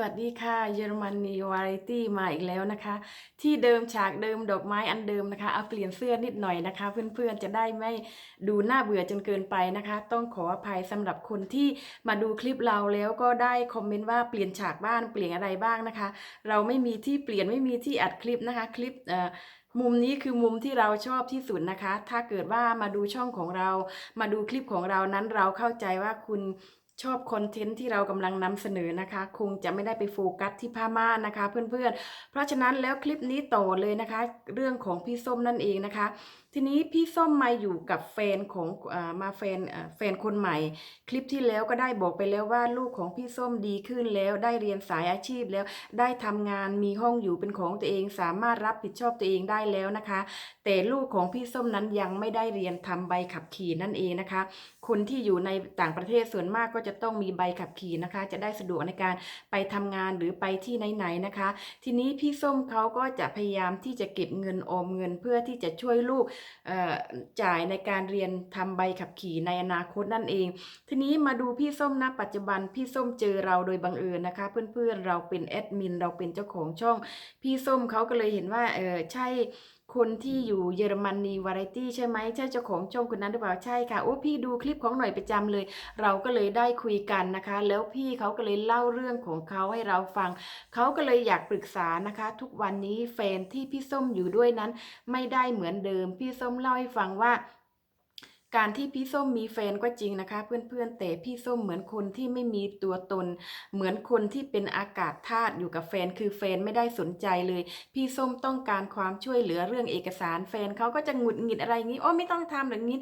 วัสดีค่ะเยอรมนีวาไรตี้มาอีกแล้วนะคะ ที่เดิมฉากเดิมดอกไม้อันเดิมนะคะเอาเปลี่ยนเสื้อนิดหน่อยนะคะ เพื่อนๆจะได้ไม่ดูน่าเบื่อจนเกินไปนะคะ ต้องขออภัยสำหรับคนที่มาดูคลิปเราแล้วก็ได้คอมเมนต์ว่าเปลี่ยนฉากบ้านเปลี่ยนอะไรบ้างนะคะ เราไม่มีที่เปลี่ยนไม่มีที่อัดคลิปนะคะคลิปเอ่อมุมนี้คือมุมที่เราชอบที่สุดนะคะ ถ้าเกิดว่ามาดูช่องของเรา มาดูคลิปของเรานั้นเราเข้าใจว่าคุณ ชอบคอนเทนต์ที่เรากำลังนำเสนอนะคะ คงจะไม่ได้ไปโฟกัสที่ผ้าม่านนะคะ เพื่อนๆ เพราะฉะนั้นแล้วคลิปนี้ต่อเลยนะคะ เรื่องของพี่ส้มนั่นเองนะคะ ทีนี้พี่ส้มมาอยู่กับแฟนของอมาแฟนแฟนคนใหม่ คลิปที่แล้วก็ได้บอกไปแล้วว่าลูกของพี่ส้มดีขึ้นแล้วได้เรียนสายอาชีพแล้วได้ทำงานมีห้องอยู่เป็นของตัวเอง สามารถรับผิดชอบตัวเองได้แล้วนะคะ แต่ลูกของพี่ส้มนั้นยังไม่ได้เรียนทำใบขับขี่นั่นเองนะคะ คนที่อยู่ในต่างประเทศส่วนมากก็จะะต้องมีใบขับขี่นะคะ จะได้สะดวกในการไปทำงานหรือไปที่ไหนๆนะคะ ทีนี้พี่ส้มเขาก็จะพยายามที่จะเก็บเงินออมเงิน เพื่อที่จะช่วยลูกจ่ายในการเรียนทำใบขับขี่ในอนาคตนั่นเอง ทีนี้มาดูพี่ส้มนะปัจจุบันพี่ส้มเจอเราโดยบังเอิญนะคะ เพื่อนๆเราเป็นแอดมินเราเป็นเจ้าของช่อง พี่ส้มเขาก็เลยเห็นว่าเออใช่ คนที่อยู่เยอรมนีวาไรตี้ใช่ไหมใช่เจ้าของช่องคนนั้นหรือเปล่าใช่ค่ะโอ้พี่ดูคลิปของหน่อยประจำเลย เราก็เลยได้คุยกันนะคะ แล้วพี่เขาก็เลยเล่าเรื่องของเขาให้เราฟัง เขาก็เลยอยากปรึกษานะคะ ทุกวันนี้แฟนที่พี่ส้มอยู่ด้วยนั้น ไม่ได้เหมือนเดิม พี่ส้มเล่าให้ฟังว่า การที่พี่ส้มมีแฟนก็จริงนะคะ เพื่อนๆ แต่พี่ส้มเหมือนคนที่ไม่มีตัวตน เหมือนคนที่เป็นอากาศธาตุอยู่กับแฟนคือแฟนไม่ได้สนใจเลย พี่ส้มต้องการความช่วยเหลือเรื่องเอกสารแฟนเขาก็จะหงุดหงิดอะไรอย่างนี้โอ้ไม่ต้องทำแบบนี้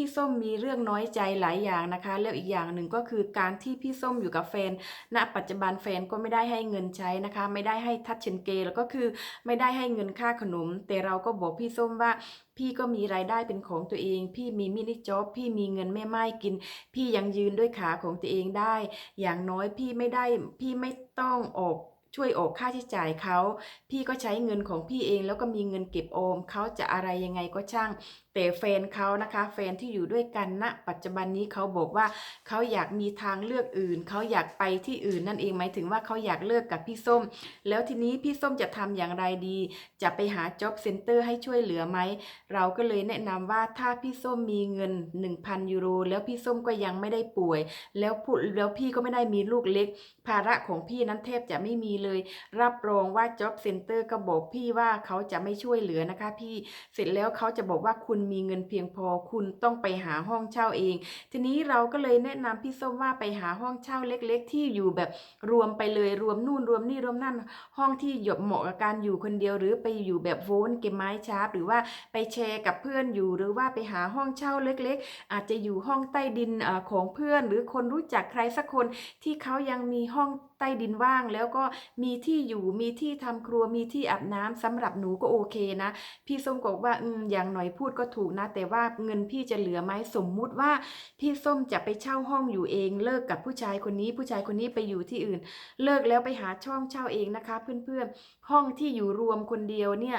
พี่ส้มมีเรื่องน้อยใจหลายอย่างนะคะ แล้วอีกอย่างหนึ่งก็คือการที่พี่ส้มอยู่กับแฟน ณ ปัจจุบันแฟนก็ไม่ได้ให้เงินใช้นะคะ ไม่ได้ให้ทัชเชนเกแล้วก็คือไม่ได้ให้เงินค่าขนม แต่เราก็บอกพี่ส้มว่าพี่ก็มีรายได้เป็นของตัวเอง พี่มีมินิจ็อบ พี่มีเงินแม่ไม้กิน พี่ยังยืนด้วยขาของตัวเองได้ อย่างน้อยพี่ไม่ได้ พี่ไม่ต้องออก ช่วยออกค่าใช้จ่ายเขา พี่ก็ใช้เงินของพี่เองแล้วก็มีเงินเก็บออมเขาจะอะไรยังไงก็ช่าง แต่แฟนเขานะคะแฟนที่อยู่ด้วยกันณปัจจุบันนี้เขาบอกว่าเขาอยากมีทางเลือกอื่น เขาอยากไปที่อื่นนั่นเองหมายถึงว่าเขาอยากเลิกกับพี่ส้ม แล้วทีนี้พี่ส้มจะทำอย่างไรดี จะไปหา job center ให้ช่วยเหลือไหม เราก็เลยแนะนำว่าถ้าพี่ส้มมีเงิน 1,000 ยูโร แล้วพี่ส้มก็ยังไม่ได้ป่วย แล้วพูดแล้วพี่ก็ไม่ได้มีลูกเล็ก ภาระของพี่นั้นแทบจะไม่มีเลย รับรองว่า job center ก็บอกพี่ว่าเขาจะไม่ช่วยเหลือนะคะพี่เสร็จแล้วเขาจะบอกว่าคุณมีเงินเพียงพอคุณต้องไปหาห้องเช่าเอง ทีนี้เราก็เลยแนะนำพี่ส้มว่าไปหาห้องเช่าเล็ก ๆ ที่อยู่แบบรวมไปเลยรวมนู่นรวมนี่รวมนั่น ห้องที่หยบเหมาะกับการอยู่คนเดียวหรือไปอยู่แบบโวนเกมไม้ชาร์ปหรือว่าไปแชร์กับเพื่อนอยู่หรือว่าไปหาห้องเช่าเล็ก ๆ อาจจะอยู่ห้องใต้ดินของเพื่อน หรือคนรู้จักใครสักคนที่เขายังมีห้อง ใต้ดินว่างแล้วก็มีที่อยู่มีที่ทำครัวมีที่อาบน้ำสำหรับหนูก็โอเคนะ พี่ส้มบอกว่าอืมอย่างหน่อยพูดก็ถูกนะ แต่ว่าเงินพี่จะเหลือไหมสมมุติว่า พี่ส้มจะไปเช่าห้องอยู่เองเลิกกับผู้ชายคนนี้ ผู้ชายคนนี้ไปอยู่ที่อื่น เลิกแล้วไปหาช่องเช่าเองนะคะ เพื่อนๆ ห้องที่อยู่รวมคนเดียวเนี่ย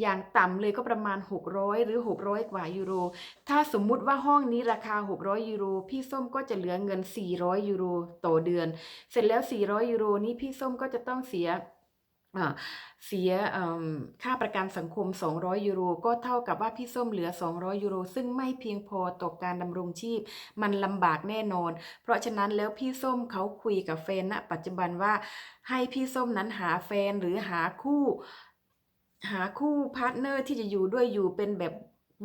อย่างต่ำเลยก็ประมาณ 600 หรือ 600 กว่ายูโร ถ้าสมมุติว่าห้องนี้ราคา 600 ยูโร พี่ส้มก็จะเหลือเงิน 400 ยูโรต่อเดือน เสร็จแล้ว 400 200 ยูโรนี้พี่ส้มก็จะต้องเสียเสียค่าประกันสังคม 200 ยูโร ก็เท่ากับว่าพี่ส้มเหลือ 200 ยูโร ซึ่งไม่เพียงพอต่อการดำรงชีพ มันลำบากแน่นอน เพราะฉะนั้นแล้วพี่ส้มเขาคุยกับแฟนณปัจจุบันว่าให้พี่ส้มนั้นหาแฟนหรือหาคู่ หาคู่พาร์ทเนอร์ที่จะอยู่ด้วยอยู่เป็นแบบ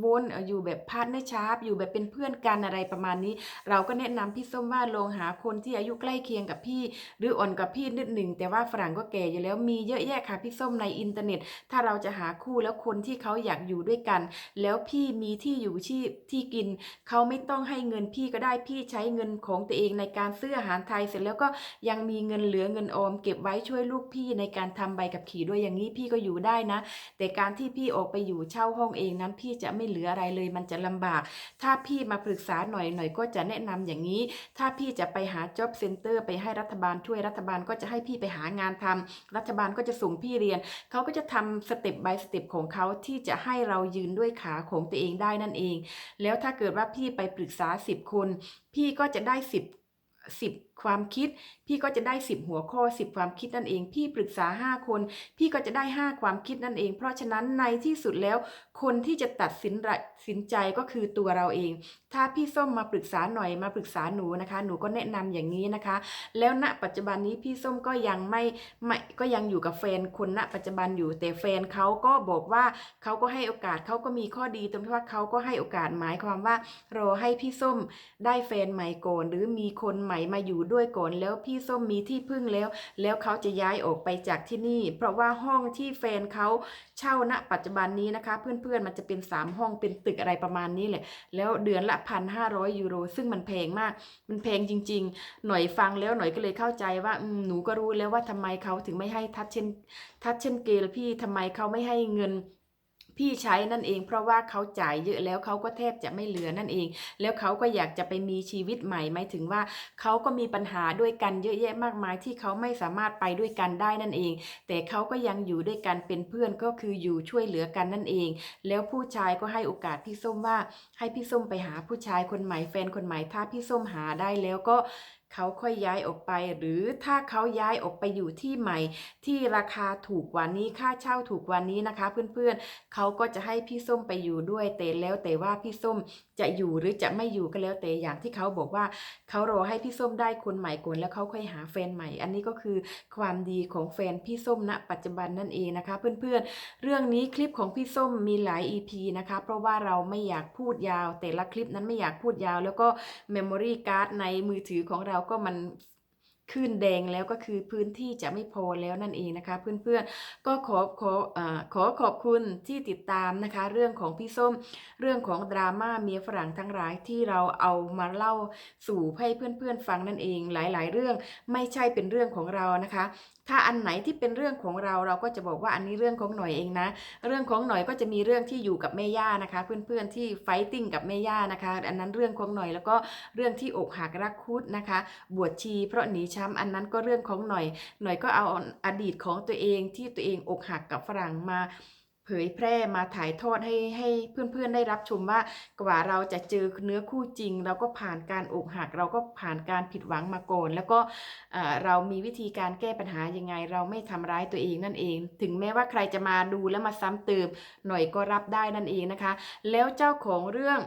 วนอยู่แบบพาร์ทเนอร์ชาร์ปอยู่แบบเป็นเพื่อนกันอะไรประมาณนี้ เราก็แนะนำพี่ส้มว่าลองหาคนที่อายุใกล้เคียงกับพี่ หรืออ่อนกับพี่นิดหนึ่งแต่ว่าฝรั่งก็แก่อยู่แล้วมีเยอะแยะค่ะพี่ส้มในอินเทอร์เน็ต ถ้าเราจะหาคู่แล้วคนที่เขาอยากอยู่ด้วยกัน แล้วพี่มีที่อยู่ที่ที่กิน เขาไม่ต้องให้เงินพี่ก็ได้พี่ใช้เงินของตัวเองในการซื้ออาหารไทยเสร็จแล้วก็ยังมีเงินเหลือเงินออม เก็บไว้ช่วยลูกพี่ในการทำใบขับขี่ด้วยอย่างนี้พี่ก็อยู่ได้นะ แต่การที่พี่ออกไปอยู่เช่าห้องเองนั้นพี่จะไม่เหลืออะไรเลย มันจะลำบาก ถ้าพี่มาปรึกษาหน่อยหน่อยก็จะแนะนำอย่างนี้ ถ้าพี่จะไปหา job center ไปให้รัฐบาลช่วยรัฐบาลก็จะให้พี่ไปหางานทำรัฐบาลก็จะส่งพี่เรียน เขาก็จะทำสเต็ป by สเต็ปของเขาที่จะให้เรายืนด้วยขาของตัวเองได้นั่นเอง แล้วถ้าเกิดว่าพี่ไปปรึกษา 10 คน พี่ก็จะได้ 10 10ความคิด พี่ก็จะได้ 10 หัวข้อ 10 ความคิดนั่นเอง พี่ปรึกษา 5 คน พี่ก็จะได้ 5 ความคิดนั่นเอง เพราะฉะนั้นในที่สุดแล้ว คนที่จะตัดสินสินใจก็คือตัวเราเอง ถ้าพี่ส้มมาปรึกษาหน่อยมาปรึกษาหนูนะคะ หนูก็แนะนำอย่างนี้นะคะ แล้วณปัจจุบันนี้พี่ส้มก็ยังไม่ไม่ก็ยังอยู่กับแฟนคนณปัจจุบันอยู่แต่แฟนเขาก็บอกว่าเขาก็ให้โอกาสเขาก็มีข้อดีตรงที่ว่าเขาก็ให้โอกาสหมายความว่ารอให้พี่ส้มได้แฟนใหม่ก่อนหรือมีคนใหม่มาอยู่ด้วยก่อนแล้วพี่ส้มมีที่พึ่งแล้ว แล้วเขาจะย้ายออกไปจากที่นี่ เพราะว่าห้องที่แฟนเขาเช่าณปัจจุบันนี้นะคะ เพื่อนๆมันจะเป็น 3 ห้องเป็นตึกอะไรประมาณนี้แหละแล้วเดือนละพันห้าร้อยยูโร ซึ่งมันแพงมาก มันแพงจริง ๆ หน่อยฟังแล้วหน่อยก็เลยเข้าใจว่าหนูก็รู้แล้วว่าทำไมเขาถึงไม่ให้ทัดเช่นทัดเช่นเกลพี่ทำไมเขาไม่ให้เงิน พี่ใช้นั่นเองเพราะว่าเขาจ่ายเยอะแล้วเขาก็แทบจะไม่เหลือนั่นเอง แล้วเขาก็อยากจะไปมีชีวิตใหม่หมายถึงว่าเขาก็มีปัญหาด้วยกันเยอะแยะมากมายที่เขาไม่สามารถไปด้วยกันได้นั่นเอง แต่เขาก็ยังอยู่ด้วยกันเป็นเพื่อนก็คืออยู่ช่วยเหลือกันนั่นเอง แล้วผู้ชายก็ให้โอกาสพี่ส้มว่า ให้พี่ส้มไปหาผู้ชายคนใหม่แฟนคนใหม่ถ้าพี่ส้มหาได้แล้วก็ เขาค่อยย้ายออกไป หรือถ้าเขาย้ายออกไปอยู่ที่ใหม่ ที่ราคาถูกกว่านี้ค่าเช่าถูกกว่านี้นะคะ เพื่อนๆเขาก็จะให้พี่ส้มไปอยู่ด้วยแต่แล้วแต่ว่าพี่ส้มจะอยู่หรือจะไม่อยู่ก็แล้วแต่อย่างที่เขาบอกว่าเขารอให้พี่ส้มได้คนใหม่ก่อนแล้วเขาค่อยหาแฟนใหม่ อันนี้ก็คือความดีของแฟนพี่ส้มณปัจจุบันนั่นเองนะคะ เพื่อนๆ เรื่องนี้คลิปของพี่ส้มมีหลาย EP นะคะ เพราะว่าเราไม่อยากพูดยาว แต่ละคลิปนั้นไม่อยากพูดยาว แล้วก็ Memory Card ในมือถือของเราก็มัน ขึ้นแดงแล้วก็คือพื้นที่จะไม่พอแล้วนั่นเองนะคะ เพื่อนๆก็ขอขออขอขอบคุณที่ติดตามนะคะ เรื่องของพี่ส้มเรื่องของดราม่าเมียฝรั่งทั้งหลายที่เราเอามาเล่าสู่ให้เพื่อนๆฟังนั่นเองหลาย ๆ เรื่องไม่ใช่เป็นเรื่องของเรานะคะ ถ้าอันไหนที่เป็นเรื่องของเราเราก็จะบอกว่าอันนี้เรื่องของหน่อยเองนะ เรื่องของหน่อยก็จะมีเรื่องที่อยู่กับแม่ย่านะคะ เพื่อนๆที่ไฟติ้งกับแม่ย่านะคะ อันนั้นเรื่องของหน่อยแล้วก็เรื่องที่อกหักรักคุดนะคะ บวชชีเพราะหนีช้ำอันนั้นก็เรื่องของหน่อย หน่อยก็เอาอดีตของตัวเองที่ตัวเองอกหักกับฝรั่งมาเผยแพร่มาถ่ายทอดให้ให้เพื่อนๆได้รับชมว่ากว่าเราจะเจอเนื้อคู่จริง เราก็ผ่านการอกหัก เราก็ผ่านการผิดหวังมาก่อนแล้วก็เรามีวิธีการแก้ปัญหายังไง เราไม่ทำร้ายตัวเองนั่นเอง ถึงแม้ว่าใครจะมาดูแล้วมาซ้ำเติมหน่อยก็รับได้นั่นเองนะคะ แล้วเจ้าของเรื่อง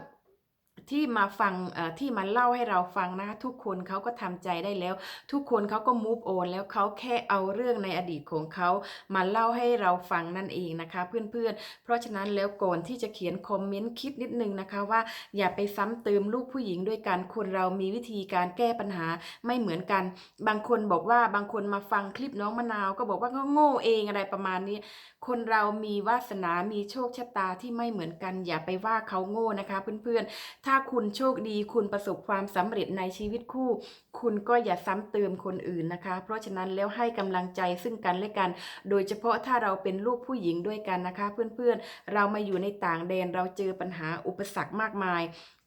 ที่มาฟังที่มาเล่าให้เราฟังนะ ทุกคนเขาก็ทำใจได้แล้ว ทุกคนเขาก็ move on แล้วเขาแค่เอาเรื่องในอดีตของเขามาเล่าให้เราฟังนั่นเองนะคะ เพื่อนๆ เพราะฉะนั้นแล้วก่อนที่จะเขียนคอมเมนต์คิดนิดนึงนะคะว่าอย่าไปซ้ำเติมลูกผู้หญิงด้วยกันคนเรามีวิธีการแก้ปัญหาไม่เหมือนกัน บางคนบอกว่าบางคนมาฟังคลิปน้องมะนาว ก็บอกว่าก็โง่เองอะไรประมาณนี้ คนเรามีวาสนามีโชคชะตาที่ไม่เหมือนกัน อย่าไปว่าเขาโง่นะคะ เพื่อนๆถ้าคุณโชคดีคุณประสบความสำเร็จในชีวิตคู่ คุณก็อย่าซ้ำเติมคนอื่นนะคะ เพราะฉะนั้นแล้วให้กำลังใจซึ่งกันและกัน โดยเฉพาะถ้าเราเป็นลูกผู้หญิงด้วยกันนะคะ เพื่อนๆ เรามาอยู่ในต่างแดนเราเจอปัญหาอุปสรรคมากมาย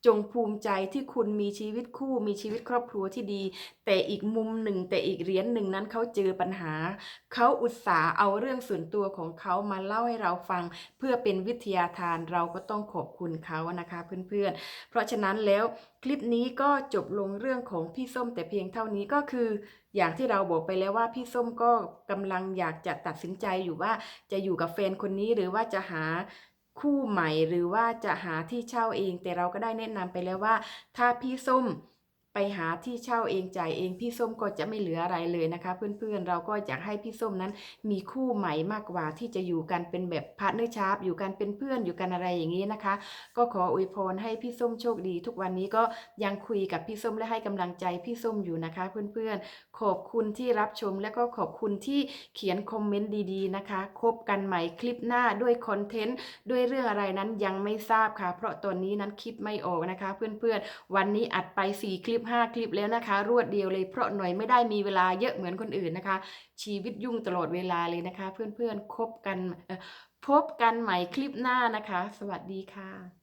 จงภูมิใจที่คุณมีชีวิตคู่มีชีวิตครอบครัวที่ดี แต่อีกมุมหนึ่ง แต่อีกเหรียญหนึ่งนั้นเขาเจอปัญหา เขาอุตส่าห์เอาเรื่องส่วนตัวของเขามาเล่าให้เราฟัง เพื่อเป็นวิทยาทานเราก็ต้องขอบคุณเขานะคะเพื่อนๆ เพราะฉะนั้นแล้วคลิปนี้ก็จบลงเรื่องของพี่ส้มแต่เพียงเท่านี้ก็คือ อย่างที่เราบอกไปแล้วว่าพี่ส้มก็กำลังอยากจะตัดสินใจอยู่ว่าจะอยู่กับแฟนคนนี้หรือว่าจะหา คู่ใหม่ หรือว่าจะหาที่เช่าเอง แต่เราก็ได้แนะนำไปแล้วว่า ถ้าพี่ส้ม ไปหาที่เช่าเองจ่ายเองพี่ส้มก็จะไม่เหลืออะไรเลยนะคะ เพื่อนๆ เราก็อยากให้พี่ส้มนั้นมีคู่ใหม่มากกว่าที่จะอยู่กันเป็นแบบพาร์ทเนอร์ชาร์ปอยู่กันเป็นเพื่อนอยู่กันอะไรอย่างนี้นะคะ ก็ขออวยพรให้พี่ส้มโชคดี ทุกวันนี้ก็ยังคุยกับพี่ส้มและให้กำลังใจพี่ส้มอยู่นะคะ เพื่อนๆ ขอบคุณที่รับชมและก็ขอบคุณที่เขียนคอมเมนต์ดีๆนะคะคบกันใหม่คลิปหน้าด้วยคอนเทนต์ด้วยเรื่องอะไรนั้นยังไม่ทราบค่ะ เพราะตอนนี้นั้นคิดไม่ออกนะคะ เพื่อนๆ วันนี้อัดไป4คลิป5 คลิปแล้วนะคะ รวดเดียวเลยเพราะหน่อยไม่ได้มีเวลาเยอะเหมือนคนอื่นนะคะ ชีวิตยุ่งตลอดเวลาเลยนะคะ เพื่อนๆคบกันพบกันใหม่คลิปหน้านะคะ สวัสดีค่ะ